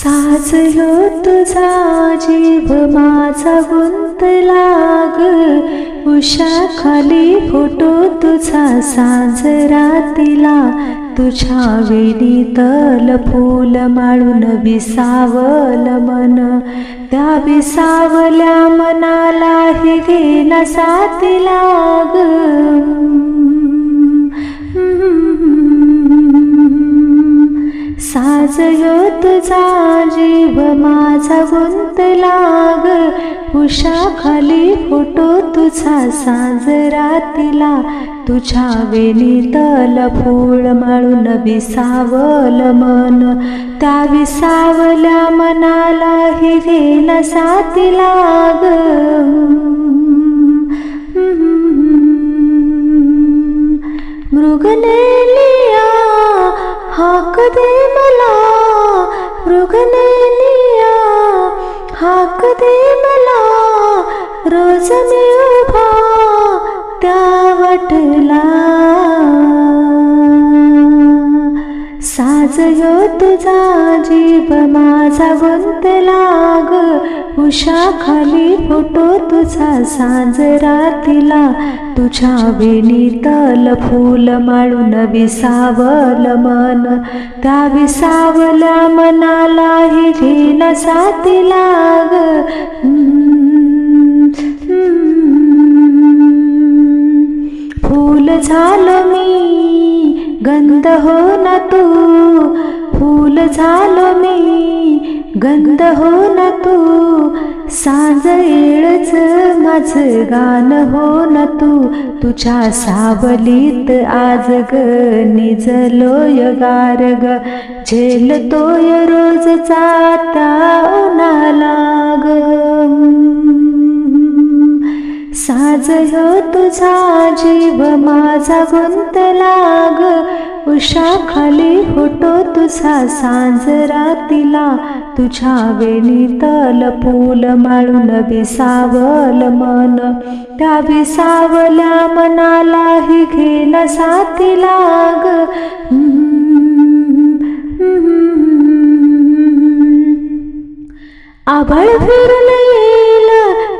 साजलो तुझा जीव माझा गुंतला ग उषा खाली फोटो तुझा सांज रातीला. तुझ्या वेणी तल फूल माळून विसावल मन. त्या विसावल्या मनाला हि घेना साथीला साजयो तुझा जीव माझा गुंतला ग उषा खाली फोटो तुझा सांज रातीला तुझ्या वेणीतल फूळ माळून विसावल मन. त्या विसावल्या मनाला हिरे न साती लाग. दे मला मृगनेलिया हाक दे मला रोज मी उभा त्या वाटला. साज तुझा जीव माझा गुंतला ग उषा खाली फोटो तुझा सांज रातीला तुझ्या वेणीतल फूल माळून विसावल मन. त्या विसावल्या मनाला हि घेन साथीला लाग. फूल झालं मी गंध हो ना तू. फूल झालो मी गंध हो ना तू सांज येळच माझ गाण हो ना तू तुझ्या सावलीत आज ग निजलोय गार ग झेलतोय रोज जाता उन्हाला. साज ह्यो तुझा जीव माझा गुंत लाग. उषा खाली फोटो तुझा सांज रातीला तुझ्या वेणी तल फूल माळून विसावल मन. त्या विसावल्या मनालाही घेन साथी लाग. आभळ फिरून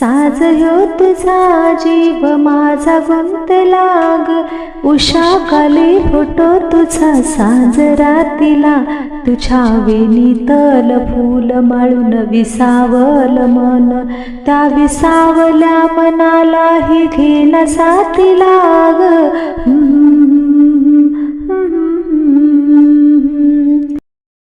साज ह्यो तुझा जीव माझा गुंत लाग. उषा खाली फोटो तुझा साजरा रातीला तुझ्या वेणी तल फूल माळून विसावल मन. त्या विसावल्या मनालाही घेण साथी लाग.